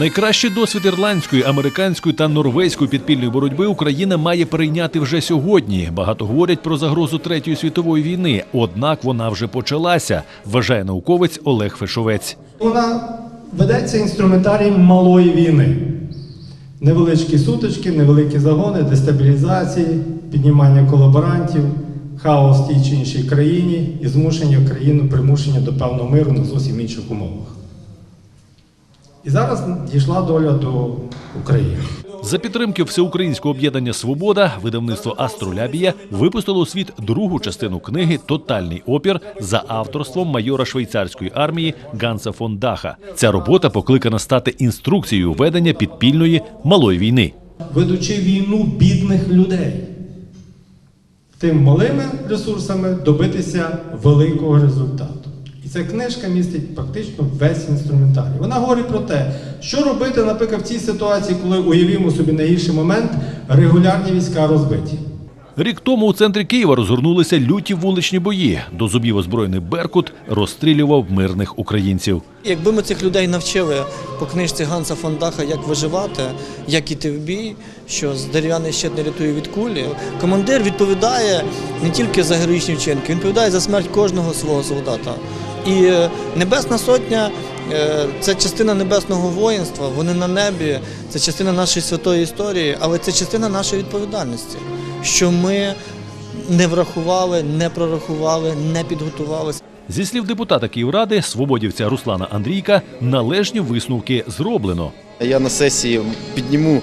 Найкращий досвід ірландської, американської та норвезької підпільної боротьби Україна має перейняти вже сьогодні. Багато говорять про загрозу третьої світової війни, однак вона вже почалася, вважає науковець Олег Фешовець. Вона ведеться інструментарій малої війни. Невеличкі сутички, невеликі загони, дестабілізації, піднімання колаборантів, хаос в тій чи іншій країні і змушення країну примушення до певного миру на зовсім інших умовах. І зараз дійшла доля до України. За підтримки всеукраїнського об'єднання Свобода видавництво Астролябія випустило у світ другу частину книги Тотальний опір за авторством майора швейцарської армії Ганса фон Даха. Ця робота покликана стати інструкцією ведення підпільної малої війни. Ведучи війну бідних людей, тим малими ресурсами добитися великого результату. Ця книжка містить практично весь інструментарій. Вона говорить про те, що робити, наприклад, в цій ситуації, коли уявімо собі найгірший момент, регулярні війська розбиті. Рік тому у центрі Києва розгорнулися люті вуличні бої. До зубів озброєний Беркут розстрілював мирних українців. Якби ми цих людей навчили по книжці Ганса Фандаха, як виживати, як іти в бій, що з дерев'яний щит не рятує від кулі, командир відповідає не тільки за героїчні вчинки, він відповідає за смерть кожного свого солдата. І е, Небесна Сотня е, це частина небесного воїнства, вони на небі, це частина нашої святої історії, але це частина нашої відповідальності, що ми не врахували, не прорахували, не підготувалися. Зі слів депутата Київради, свободівця Руслана Андрійка, належні висновки зроблено. Я на сесії підніму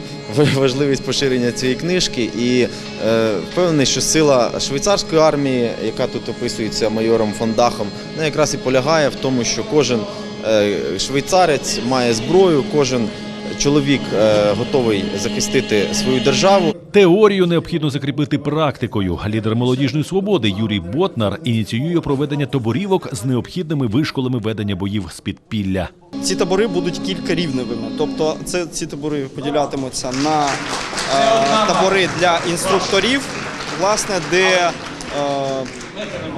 важливість поширення цієї книжки і е, впевнений, що сила швейцарської армії, яка тут описується майором Фондахом, вона якраз і полягає в тому, що кожен е, швейцарець має зброю, кожен чоловік е, готовий захистити свою державу. Теорію необхідно закріпити практикою. Лідер молодіжної свободи Юрій Ботнар ініціює проведення таборівок з необхідними вишколами ведення боїв з підпілля. Ці табори будуть кількарівневими, тобто це ці табори поділятимуться на е, табори для інструкторів, власне, де е,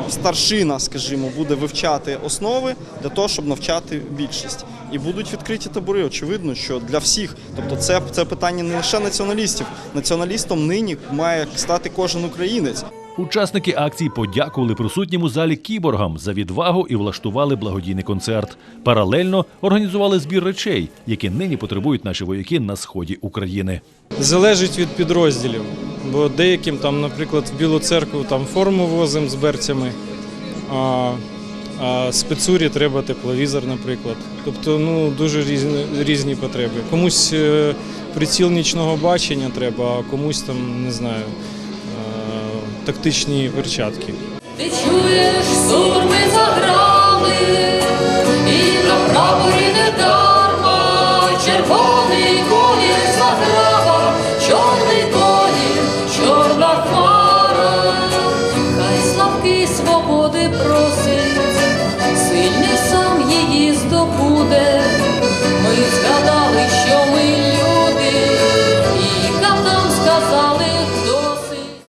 старшина, скажімо, буде вивчати основи для того, щоб навчати більшість. І будуть відкриті табори. Очевидно, що для всіх, тобто, це, це питання не лише націоналістів. Націоналістом нині має стати кожен українець. Учасники акції подякували присутнім у залі кіборгам за відвагу і влаштували благодійний концерт. Паралельно організували збір речей, які нині потребують наші вояки на сході України. Залежить від підрозділів, бо деяким там, наприклад, в Білу церкву там форму возимо з берцями, а, а спецурі треба тепловізор, наприклад. Тобто ну, дуже різні, різні потреби. Комусь е, приціл нічного бачення треба, а комусь там, не знаю, тактичні перчатки. Ти чуєш, сурми заграли,